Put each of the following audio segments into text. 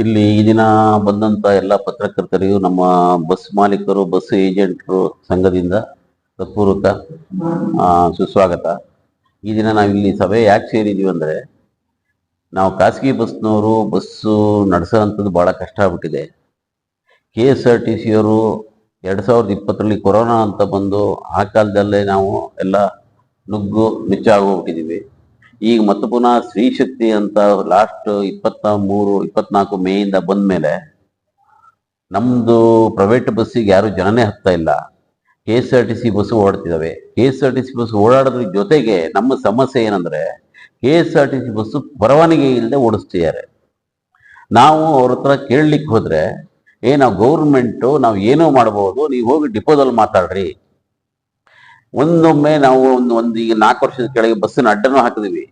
ಇಲ್ಲಿ ಈ ದಿನ ಬಂದಂತ ಎಲ್ಲ ಪತ್ರಕರ್ತರಿಗೂ ನಮ್ಮ ಬಸ್ ಮಾಲೀಕರು, ಬಸ್ ಏಜೆಂಟರು ಸಂಘದಿಂದ ಸತ್ಪೂರ್ವಕ ಸುಸ್ವಾಗತ. ಈ ದಿನ ನಾವಿಲ್ಲಿ ಸಭೆ ಯಾಕೆ ಸೇರಿದೀವಿ ಅಂದ್ರೆ, ನಾವು ಖಾಸಗಿ ಬಸ್ನವರು, ಬಸ್ಸು ನಡೆಸೋವಂಥದ್ದು ಬಹಳ ಕಷ್ಟ ಆಗ್ಬಿಟ್ಟಿದೆ. ಕೆ ಎಸ್ ಆರ್ ಟಿ ಸಿಯವರು ಎರಡು ಸಾವಿರದ ಇಪ್ಪತ್ತರಲ್ಲಿ ಕೊರೋನಾ ಅಂತ ಬಂದು ಆ ಕಾಲದಲ್ಲೇ ನಾವು ಎಲ್ಲ ನುಗ್ಗು ನುಚ್ಚಾಗೋಗ್ಬಿಟ್ಟಿದೀವಿ ಈಗ ಮತ್ತೆ ಪುನಃ ಸ್ತ್ರೀ ಶಕ್ತಿ ಅಂತ ಲಾಸ್ಟ್ ಇಪ್ಪತ್ತ ಮೂರು, ಇಪ್ಪತ್ನಾಲ್ಕು ಇಂದ ಬಂದ ಮೇಲೆ ನಮ್ದು ಪ್ರೈವೇಟ್ ಬಸ್ಸಿಗೆ ಯಾರು ಜನನೇ ಹತ್ತಾ ಇಲ್ಲ. K S R T C bus ಓಡ್ತಿದ್ದಾವೆ K S R T C bus ಓಡಾಡೋದ್ರ ಜೊತೆಗೆ ನಮ್ಮ ಸಮಸ್ಯೆ ಏನಂದ್ರೆ K S R T C bus ಪರವಾನಗಿ ಇಲ್ಲದೆ ಓಡಿಸ್ತಿದ್ದಾರೆ. ನಾವು ಅವ್ರ ಹತ್ರ ಕೇಳಲಿಕ್ಕೆ ಹೋದ್ರೆ, ಏ, ನಾವು ಗೌರ್ಮೆಂಟು ನಾವು ಏನೋ ಮಾಡಬಹುದು ನೀವು ಹೋಗಿ ಡಿಪೋದಲ್ಲಿ ಮಾತಾಡ್ರಿ. ಒಂದೊಮ್ಮೆ ನಾವು ಒಂದು ಒಂದು ಈಗ ನಾಲ್ಕು ವರ್ಷದ ಕೆಳಗೆ ಬಸ್ಸಿನ ಅಡ್ಡನೂ ಹಾಕಿದ್ವಿ.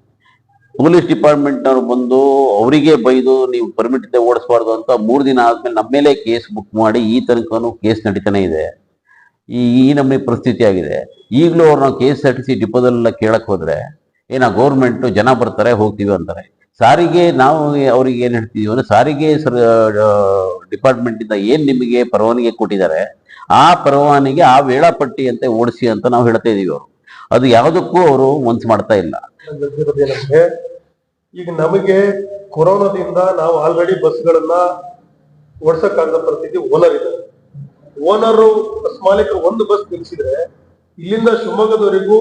ಪೊಲೀಸ್ ಡಿಪಾರ್ಟ್ಮೆಂಟ್ನವ್ರು ಬಂದು ಅವರಿಗೆ ಬೈದು ನೀವು ಪರ್ಮಿಟ್ ಇದ್ದೆ ಓಡಿಸ್ಬಾರ್ದು ಅಂತ ಮೂರು ದಿನ ಆದ್ಮೇಲೆ ನಮ್ಮ ಮೇಲೆ ಕೇಸ್ ಬುಕ್ ಮಾಡಿ ಈ ತನಕನೂ ಕೇಸ್ ನಡೀತಾನೆ ಇದೆ. ಈ ಈ ನಮ್ಮನೆ ಪರಿಸ್ಥಿತಿ ಆಗಿದೆ. ಈಗಲೂ ಅವ್ರು ನಾವು ಕೆ ಎಸ್ ಆರ್ ಡಿಪೋದಲ್ಲೆಲ್ಲ ಕೇಳಕ್ ಹೋದ್ರೆ, ಏನ ಗೌರ್ಮೆಂಟು ಜನ ಬರ್ತಾರೆ, ಹೋಗ್ತೀವಿ ಅಂತಾರೆ. ಸಾರಿಗೆ ನಾವು ಅವ್ರಿಗೆ ಏನು ಹೇಳ್ತಿದೀವಿ ಅಂದ್ರೆ ಸಾರಿಗೆ ಸರ್ ಡಿಪಾರ್ಟ್ಮೆಂಟ್ ಇಂದ ಏನ್ ನಿಮಗೆ ಪರವಾನಗಿ ಕೊಟ್ಟಿದ್ದಾರೆ ಆ ಪರವಾನಿಗೆ ಆ ವೇಳಾಪಟ್ಟಿಯಂತೆ ಓಡಿಸಿ ಅಂತ ನಾವು ಹೇಳ್ತಾ ಇದೀವಿ ಅವರು. ಅದು ಯಾವುದಕ್ಕೂ ಅವರು ಮನ್ಸು ಮಾಡ್ತಾ ಇಲ್ಲ. ಈಗ ನಮಗೆ ಕೊರೋನಾದಿಂದ ನಾವು ಆಲ್ರೆಡಿ ಬಸ್ಗಳನ್ನ ಓಡಿಸಕ್ಕಾಗದ ಪರಿಸ್ಥಿತಿ ಓನರ್ ಇದೆ. ಓನರು ಬಸ್ ಮಾಲೀಕರು ಒಂದು ಬಸ್ ನಿಲ್ಲಿಸಿದ್ರೆ ಇಲ್ಲಿಂದ ಶಿವಮೊಗ್ಗದವರೆಗೂ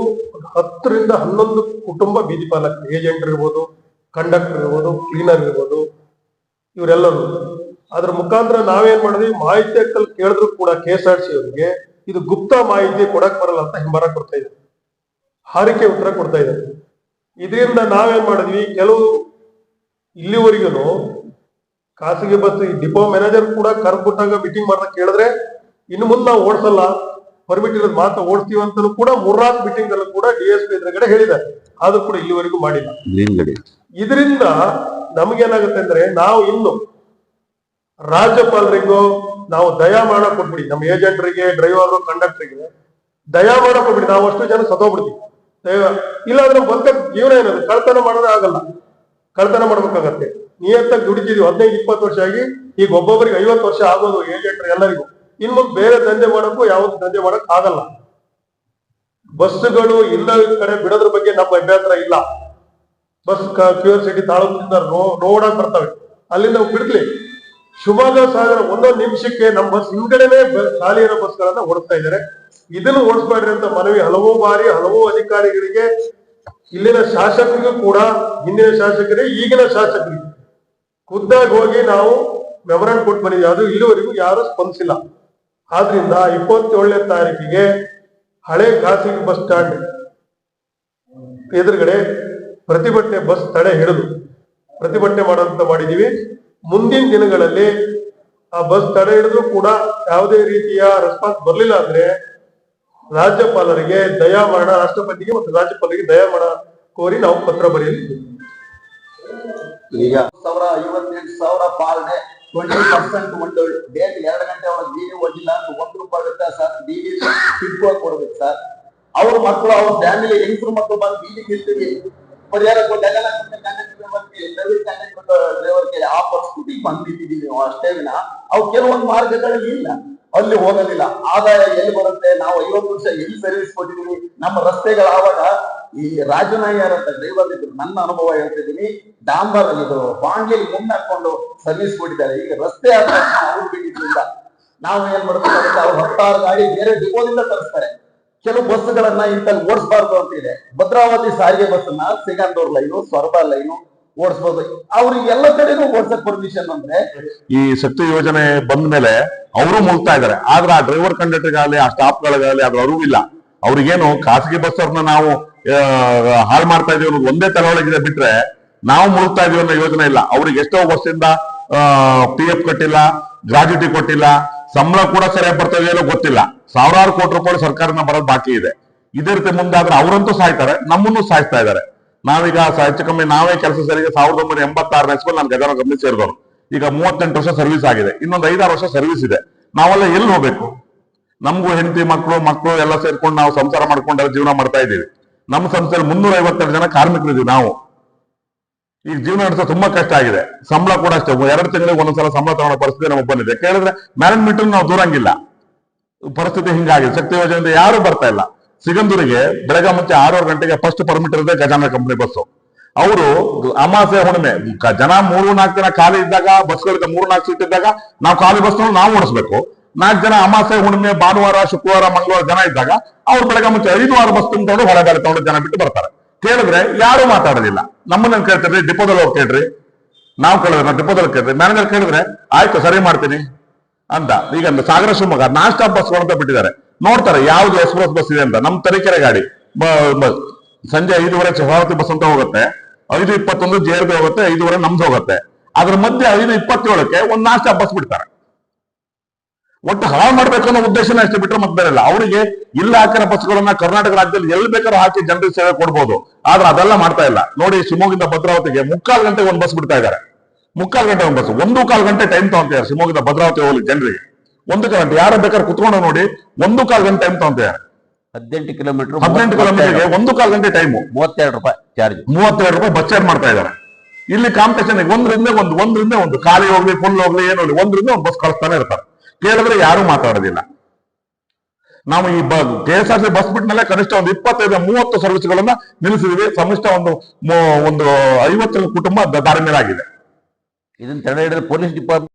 ಹತ್ತರಿಂದ ಹನ್ನೊಂದು ಕುಟುಂಬ ಬೀದಿ ಪಾಲಕರು ಏಜೆಂಟ್ ಇರ್ಬೋದು ಕಂಡಕ್ಟರ್ ಇರ್ಬೋದು ಕ್ಲೀನರ್ ಇರ್ಬೋದು, ಇವರೆಲ್ಲರೂ ಅದ್ರ ಮುಖಾಂತರ ನಾವೇನ್ ಮಾಡಿದ್ವಿ? ಮಾಹಿತಿ ಹಕ್ಕಲ್ಲಿ ಕೇಳಿದ್ರು ಕೂಡ ಕೆ ಎಸ್ ಆರ್ ಸಿ ಅವರಿಗೆ ಇದು ಗುಪ್ತ ಮಾಹಿತಿ ಕೊಡಕ್ ಬರಲ್ಲ ಅಂತ ಹಿಂಬರ ಕೊಡ್ತಾ ಇದ್ದಾರೆ. ಹಾರಿಕೆ ಉತ್ತರ ಕೊಡ್ತಾ ಇದ್ದಾರೆ. ಇದರಿಂದ ನಾವೇನ್ ಮಾಡಿದ್ವಿ? ಕೆಲವು ಇಲ್ಲಿವರೆಗೂ ಖಾಸಗಿ ಬಸ್ ಡಿಪೋ ಮ್ಯಾನೇಜರ್ ಕೂಡ ಕರ್ಬಿಟ್ಟಾಗ ಮೀಟಿಂಗ್ ಮಾಡ್ದ ಕೇಳಿದ್ರೆ ಇನ್ನು ಮುಂದೆ ನಾವು ಓಡಿಸಲ್ಲ ಪರ್ಮಿಟ್ ಇರೋದು ಮಾತ್ರ ಓಡಿಸ್ತೀವಿ ಅಂತಲೂ ಕೂಡ ಮೂರ್ನಾಲ್ಕು ಮೀಟಿಂಗ್ ಅಲ್ಲೂ ಕೂಡ ಡಿ ಎಸ್ ಪಿ ಎದುರುಗಡೆ ಹೇಳಿದ್ದಾರೆ. ಆದ್ರೂ ಕೂಡ ಇಲ್ಲಿವರೆಗೂ ಮಾಡಿಲ್ಲ. ಇದರಿಂದ ನಮ್ಗೆ ಇದರಿಂದ ನಮಗೇನಾಗುತ್ತೆ ಅಂದ್ರೆ ನಾವು ಇನ್ನು ರಾಜ್ಯಪಾಲರಿಗೂ ನಾವು ದಯಾ ಮಾಡಕ್ ನಮ್ಮ ಏಜೆಂಟ್ರಿಗೆ ಡ್ರೈವರ್ ಕಂಡಕ್ಟರ್ಗೆ ದಯಾ ಮಾಡಕ್ ಕೊಟ್ಬಿಡಿ. ನಾವು ಅಷ್ಟು ಜನ ಸತೋಗ್ಬಿಡ್ತೀವಿ ಇಲ್ಲಾಂದ್ರೆ ಬಂದ ಜೀವನ ಏನದು? ಕಳ್ತನ ಮಾಡೋದೇ ಆಗಲ್ಲ. ಕಳ್ತನ ಮಾಡ್ಬೇಕಾಗತ್ತೆ. ನಿಯತ್ತಾಗಿ ದುಡಿತಿದೀವಿ. ಹದಿನೈದು, ಇಪ್ಪತ್ತು ವರ್ಷ ಆಗಿ ಈಗ ಒಬ್ಬೊಬ್ಬರಿಗೆ ಐವತ್ತು ವರ್ಷ ಆಗೋದು ಏಜೆಂಟ್ರು ಎಲ್ಲರಿಗೂ. ಇನ್ ಬೇರೆ ದಂಧೆ ಮಾಡೋಕ್ಕೂ ಯಾವ್ದು ದಂಧೆ ಮಾಡಕ್ ಆಗಲ್ಲ. ಬಸ್ಸುಗಳು ಇಲ್ಲ ಕಡೆ ಬಿಡೋದ್ರ ಬಗ್ಗೆ ನಮ್ಮ ಅಭ್ಯಂತರ ಇಲ್ಲ. ಬಸ್ ಕ್ಯೂರ್ ಸಿಟಿ ತಾಳೂಕಿನಿಂದ ರೋಡಾಗಿ ಬರ್ತವೆ. ಅಲ್ಲಿಂದ ಬಿಡ್ಲಿ ಶಿವಮೊಗ್ಗ ಸಾಗರ ಒಂದೊಂದು ನಿಮಿಷಕ್ಕೆ ನಮ್ಮ ಬಸ್ ಹಿಂದ್ಗಡೆನೆ ಖಾಲಿ ಇರೋ ಬಸ್ಗಳನ್ನ ಓಡಿಸ್ತಾ ಇದ್ದಾರೆ. ಇದನ್ನು ಓಡಿಸ್ಬೇಡ್ರಿ ಅಂತ ಮನವಿ ಹಲವು ಬಾರಿ ಹಲವು ಅಧಿಕಾರಿಗಳಿಗೆ, ಇಲ್ಲಿನ ಶಾಸಕರಿಗೂ ಕೂಡ, ಹಿಂದಿನ ಶಾಸಕರಿಗೆ ಈಗಿನ ಶಾಸಕರಿಗೆ. ಖುದ್ದಾಗಿ ಹೋಗಿ ನಾವು ಮೆಮೊರಾಂಡ್ ಕೊಟ್ಟು ಬಂದಿದ್ದೀವಿ. ಅದು ಇಲ್ಲಿವರೆಗೂ ಯಾರು ಸ್ಪಂದಿಸಿಲ್ಲ. ಆದ್ರಿಂದ ಇಪ್ಪತ್ತೇಳನೇ ತಾರೀಕಿಗೆ ಹಳೆ ಖಾಸಗಿ ಬಸ್ ಸ್ಟ್ಯಾಂಡ್ ಎದುರುಗಡೆ ಪ್ರತಿಭಟನೆ ಬಸ್ ತಡೆ ಹಿಡಿದು ಪ್ರತಿಭಟನೆ ಮಾಡುವಂತ ಮಾಡಿದೀವಿ ಮುಂದಿನ ದಿನಗಳಲ್ಲಿ ಆ ಬಸ್ ತಡೆ ಹಿಡಿದ್ರು ಕೂಡ ಯಾವುದೇ ರೀತಿಯ ರೆಸ್ಪಾನ್ಸ್ ಬರಲಿಲ್ಲ ಅಂದ್ರೆ ರಾಜ್ಯಪಾಲರಿಗೆ ದಯಾಮರಣ ರಾಷ್ಟ್ರಪತಿಗೆ ಮತ್ತು ರಾಜ್ಯಪಾಲರಿಗೆ ದಯಾಮರಣ ಕೋರಿ ನಾವು ಪತ್ರ ಬರೆಯಲಿದ್ದೀವಿ. ಈಗ ಸಾವಿರ ಐವತ್ತೆಂಟು ಸಾವಿರ ಪಾಲನೆ ಟ್ವೆಂಟಿ ಪರ್ಸೆಂಟ್ ಒಂದು ಡೇಟ್ ಎರಡು ಗಂಟೆ ಒಳಗೆ ಡಿ ಒಡ್ಡಿಲ್ಲ ಅಂತ ಒಂದು ರೂಪಾಯಿ ವ್ಯತ್ಯಾಸ ಡಿ ತಿಳ್ಕೊಂಡು ಕೊಡ್ಬೇಕು ಸರ್ ಅವ್ರ ಮಕ್ಕಳು, ಅವ್ರ ಫ್ಯಾಮಿಲಿ ಹೆಂಗ್ರು ಮಕ್ಕಳು ಬಂದು ಡಿಡಿ ನಿಲ್ತೀವಿ ಪರಿಹಾರ ಕೊಟ್ಟಾಗ ಕಾಂಗ್ರೆಸ್ ಆ ಪರಿಸ್ಥಿತಿಗೆ ಬಂದ್ಬಿಟ್ಟಿದೀವಿ ನೀವು ಅಷ್ಟೇ ವಿನ. ಅವು ಕೆಲವೊಂದು ಮಾರ್ಗಗಳಲ್ಲಿ ಇಲ್ಲ. ಅಲ್ಲಿ ಹೋಗೋದಿಲ್ಲ ಆದಾಯ ಎಲ್ಲಿ ಬರುತ್ತೆ? ನಾವು ಐವತ್ತು ವರ್ಷ ಎಲ್ಲಿ ಸರ್ವಿಸ್ ಕೊಟ್ಟಿದೀವಿ? ನಮ್ಮ ರಸ್ತೆಗಳು ಆವಾಗ ಈ ರಾಜನಾಯ್ಯರ ಡ್ರೈವರ್ ಇದ್ರು. ನನ್ನ ಅನುಭವ ಹೇಳ್ತಿದ್ದೀನಿ ಡಾಂಬರ್ ಇದು ಬಾಂಡ್ಲಿ ಮುಂದೆ ಹಾಕೊಂಡು ಸರ್ವಿಸ್ ಕೊಟ್ಟಿದ್ದಾರೆ. ಈಗ ರಸ್ತೆ ಆದ್ರೆ ನಾವು ಏನ್ ಮಾಡ್ಬೇಕಾಗುತ್ತೆ ಅವ್ರು ಹತ್ತಾರು ಗಾಡಿ ಬೇರೆ ಡಿಪೋದಿಂದ ತರಿಸ್ತಾರೆ. ಕೆಲವು ಬಸ್ಗಳನ್ನ ಇಂತಲ್ಲಿ ಓಡಿಸಬಾರ್ದು ಅಂತ ಇದೆ. ಭದ್ರಾವತಿ ಸಾರಿಗೆ ಬಸ್ಸನ್ನ ಸಿಗಂದೂರ್ ಲೈನು ಸ್ವರ್ಬ ಲೈನು. ಓಡಿಸ್ಬೋದು. ಅವ್ರಿಗೆ ಎಲ್ಲ ಕಡೆನೂ ಓಡಿಸಕ್ ಪರ್ಮಿಷನ್ ಅಂದ್ರೆ ಈ ಶಕ್ತಿ ಯೋಜನೆ ಬಂದ ಮೇಲೆ ಅವರು ಮುಗ್ತಾ ಇದಾರೆ ಆದ್ರೆ ಆ ಡ್ರೈವರ್ ಕಂಡಕ್ಟರ್ಗಾಗಲಿ, ಆ ಸ್ಟಾಫ್ಗಳಿಗಾಗಲಿ ಅದ್ರ ಅರಿವು ಇಲ್ಲ. ಅವ್ರಿಗೇನು ಖಾಸಗಿ ಬಸ್ ಅವ್ರನ್ನ ನಾವು ಹಾಳು ಮಾಡ್ತಾ ಇದೀವಿ ಅನ್ನೋದು ಒಂದೇ ತಲೆಯೊಳಗಿದೆ ಬಿಟ್ರೆ ನಾವು ಮುಳುಗ್ತಾ ಇದೀವಿ ಅನ್ನೋ ಯೋಜನೆ ಇಲ್ಲ. ಅವ್ರಿಗೆ ಎಷ್ಟೋ ವರ್ಷದಿಂದ ಪಿ ಎಫ್ ಕಟ್ಟಿಲ್ಲ ಗ್ರಾಜ್ಯುಟಿ ಕೊಟ್ಟಿಲ್ಲ, ಸಂಬಳ ಕೂಡ ಸರಿಯಾಗಿ ಬರ್ತದೆ ಏನೋ ಗೊತ್ತಿಲ್ಲ. ಸಾವಿರಾರು ಕೋಟಿ ರೂಪಾಯಿ ಸರ್ಕಾರನ ಬರೋದು ಬಾಕಿ ಇದೆ. ಇದೇ ರೀತಿ ಮುಂದಾದ್ರೆ ಅವರಂತೂ ಸಾಯ್ತಾರೆ, ನಮ್ಮನ್ನು ಸಾಯಿಸ್ತಾ ಇದ್ದಾರೆ. ನಾವೀಗ ಹೆಚ್ಚು ಕಮ್ಮಿ ನಾವೇ ಕೆಲಸ ಸರಿಗೆ ಸಾವಿರದ ಒಂಬೈನೂರ ಎಂಬತ್ತಾರನೇ ಇಸ್ಕೊಂಡು ನಾನು ಗಜಾನ ಕಂಪ್ನಿ ಸೇರಿದವರು ಈಗ ಮೂವತ್ತೆಂಟು ವರ್ಷ ಸರ್ವಿಸ್ ಆಗಿದೆ. ಇನ್ನೊಂದು ಐದಾರು ವರ್ಷ ಸರ್ವಿಸ್ ಇದೆ. ನಾವೆಲ್ಲ ಎಲ್ಲಿ ಹೋಗ್ಬೇಕು? ನಮಗೂ ಹೆಂಡತಿ ಮಕ್ಕಳು ಮಕ್ಕಳು ಎಲ್ಲ ಸೇರ್ಕೊಂಡು ನಾವು ಸಂಸಾರ ಮಾಡ್ಕೊಂಡು ಜೀವನ ಮಾಡ್ತಾ ಇದ್ದೀವಿ. ನಮ್ಮ ಸಂಸ್ಥೆಯಲ್ಲಿ ಮುನ್ನೂರ ಐವತ್ತೆರಡು ಜನ ಕಾರ್ಮಿಕರಿದ್ದೀವಿ ನಾವು. ಈಗ ಜೀವನ ನಡೆಸೋ ತುಂಬಾ ಕಷ್ಟ ಆಗಿದೆ. ಸಂಬಳ ಕೂಡ ಅಷ್ಟೇ. ಎರಡು ತಿಂಗಳಿಗೆ ಒಂದೊಂದ್ಸಲ ಸಂಬಳ ತಗೊಳ್ಳೋ ಪರಿಸ್ಥಿತಿ ನಮಗೆ ಬಂದಿದೆ. ಕೇಳಿದ್ರೆ ಮ್ಯಾನೇಜ್ಮೆಂಟ್ ನಾವು ದೂರಂಗಿಲ್ಲ. ಪರಿಸ್ಥಿತಿ ಹಿಂಗಾಗಿದೆ. ಶಕ್ತಿ ಯೋಜನೆಯಿಂದ ಯಾರು ಬರ್ತಾ ಇಲ್ಲ. ಸಿಗಂದೂರಿಗೆ ಬೆಳಗ್ಗೆ ಮುಂಚೆ ಆರೂವರೆ ಗಂಟೆಗೆ ಫಸ್ಟ್ ಪರ್ಮಿಟ್ ಇರುತ್ತೆ ಗಜಾನ ಕಂಪನಿ ಬಸ್ಸು ಅವರು ಅಮಾಸೆ ಹುಣ್ಣಿಮೆ ಜನ ಮೂರು ನಾಲ್ಕು ಜನ ಖಾಲಿ ಇದ್ದಾಗ ಬಸ್ಗಳಿಗೆ ಮೂರು ನಾಲ್ಕು ಸೀಟ್ ಇದ್ದಾಗ ನಾವು ಖಾಲಿ ಬಸ್ ನಾವು ಓಡಿಸ್ಬೇಕು. ನಾಲ್ಕು ಜನ ಅಮಾಸೆ ಹುಣ್ಣಿಮೆ, ಭಾನುವಾರ, ಶುಕ್ರವಾರ, ಮಂಗಳವಾರ ಜನ ಇದ್ದಾಗ ಅವ್ರು ಬೆಳಗ್ಗೆ ಮುಂಚೆ ಐದು ಆರು ಬಸ್ ತುಂಬಿಕೊಂಡು ಹೊರಗಡೆ ತಗೊಂಡು ಜನ ಬಿಟ್ಟು ಬರ್ತಾರೆ. ಕೇಳಿದ್ರೆ ಯಾರು ಮಾತಾಡೋದಿಲ್ಲ ನಮ್ಮನ್ನ ಕೇಳ್ತಾರೆ ಡಿಪೋದಲ್ಲಿ ಹೋಗಿ ಕೇಳ್ರಿ. ನಾವು ಕೇಳಿದ್ರೆ, ನಾವು ಡಿಪೋದಲ್ಲಿ ಕೇಳಿದ್ರಿ ಮ್ಯಾನೇಜರ್ ಕೇಳಿದ್ರೆ, ಆಯ್ತು, ಸರಿ ಮಾಡ್ತೀನಿ. ಅಂತ ಈಗ ಸಾಗರ ಶಿವಮೊಗ್ಗ ನಾನ್ ಸ್ಟಾಪ್ ಬಸ್ಗಳು ಅಂತ ಬಿಟ್ಟಿದ್ದಾರೆ. ನೋಡ್ತಾರೆ, ಯಾವ್ದು ಎಕ್ಸ್ಪ್ರೆಸ್ ಬಸ್ ಇದೆ ಅಂತ. ನಮ್ ತರೀಕೆರೆ ಗಾಡಿ ಸಂಜೆ ಐದುವರೆ ಶರಾವತಿ ಬಸ್ ಅಂತ ಹೋಗುತ್ತೆ. ಐದು ಇಪ್ಪತ್ತೊಂದು ಜೆ ಹೋಗುತ್ತೆ, ಐದುವರೆ ನಮ್ದು ಹೋಗುತ್ತೆ. ಅದ್ರ ಮಧ್ಯೆ ಐದು ಇಪ್ಪತ್ತೇಳಕ್ಕೆ ಒಂದ್ ನಾಷ್ಟ ಬಸ್ ಬಿಡ್ತಾರೆ. ಒಟ್ಟು ಹಾಳು ಮಾಡ್ಬೇಕು ಅನ್ನೋ ಉದ್ದೇಶನ ಅಷ್ಟೇ ಬಿಟ್ಟರೆ ಮತ್ತೆ ಬೇರೆ ಇಲ್ಲ. ಅವರಿಗೆ ಇಲ್ಲ ಹಾಕಿರೋ ಬಸ್ಗಳನ್ನ ಕರ್ನಾಟಕ ರಾಜ್ಯದಲ್ಲಿ ಎಲ್ಲಿ ಬೇಕಾದ್ರೂ ಹಾಕಿ ಜನರಿಗೆ ಸೇವೆ ಕೊಡ್ಬೋದು. ಆದ್ರೆ ಅದೆಲ್ಲ ಮಾಡ್ತಾ ಇಲ್ಲ. ನೋಡಿ, ಶಿವಮೊಗ್ಗದಿಂದ ಭದ್ರಾವತಿಗೆ ಮುಕ್ಕಾಲು ಗಂಟೆಗೆ ಒಂದು ಬಸ್ ಬಿಡ್ತಾ ಇದ್ದಾರೆ. ಮುಕ್ಕಾಲು ಗಂಟೆ ಒಂದು ಬಸ್, ಒಂದು ಕಾಲು ಗಂಟೆ ಟೈಮ್ ತಗೊಂತಾರೆ ಶಿವಮೊಗ್ಗದ ಭದ್ರಾವತಿ ಹೋಗ್ಲಿ ಜನರಿಗೆ. ಒಂದು ಕಾಲು ಗಂಟೆ. ಯಾರು ಬೇಕಾದ್ರೆ ಕುತ್ಕೊಂಡು ನೋಡಿ ಒಂದು ಕಾಲ್ ಗಂಟೆ ಟೈಮ್ ತಗೊಂತಿದ್ದಾರೆ ಹದಿನೆಂಟು ಕಿಲೋಮೀಟರ್ ಹದಿನೆಂಟು ಕಿಲೋಮೀಟರ್ಗೆ ಒಂದು ಕಾಲ್ ಗಂಟೆ ಟೈಮು ಮೂವತ್ತೆರಡು ರೂಪಾಯಿ ಚಾರ್ಜ್ ಮೂವತ್ತೆರಡು ರೂಪಾಯಿ ಬಸ್ ಚಾರ್ಜ್ ಮಾಡ್ತಾ ಇದ್ದಾರೆ. ಇಲ್ಲಿ ಕಾಂಪಿಟೇಷನ್ ಒಂದ್ರಿಂದ ಒಂದು ಒಂದರಿಂದ ಒಂದು ಖಾಲಿ ಹೋಗ್ಲಿ ಫುಲ್ ಹೋಗ್ಲಿ ಏನು ಹೋಗ್ಲಿ ಒಂದ್ರಿಂದ ಒಂದು ಬಸ್ ಕಳಿಸ್ತಾನೆ ಇರ್ತಾರೆ. ಕೇಳಿದ್ರೆ ಯಾರು ಮಾತಾಡೋದಿಲ್ಲ. ನಾವು ಈ K S R C bus ಬಿಟ್ಮೇಲೆ ಕನಿಷ್ಠ ಒಂದು ಇಪ್ಪತ್ತೈದು ಮೂವತ್ತು ಸರ್ವಿಸ್ಗಳನ್ನ ನಿಲ್ಲಿಸಿದೀವಿ. ಸಮಿಷ್ಟ ಒಂದು ಒಂದು ಐವತ್ತು ಕುಟುಂಬ ದಾರಿ ಮೇಲಾಗಿದೆ. ಇದನ್ನ ತಡೆ ಹಿಡಿದ್ರೆ ಪೊಲೀಸ್ ಡಿಪಾರ್ಟ್ಮೆಂಟ್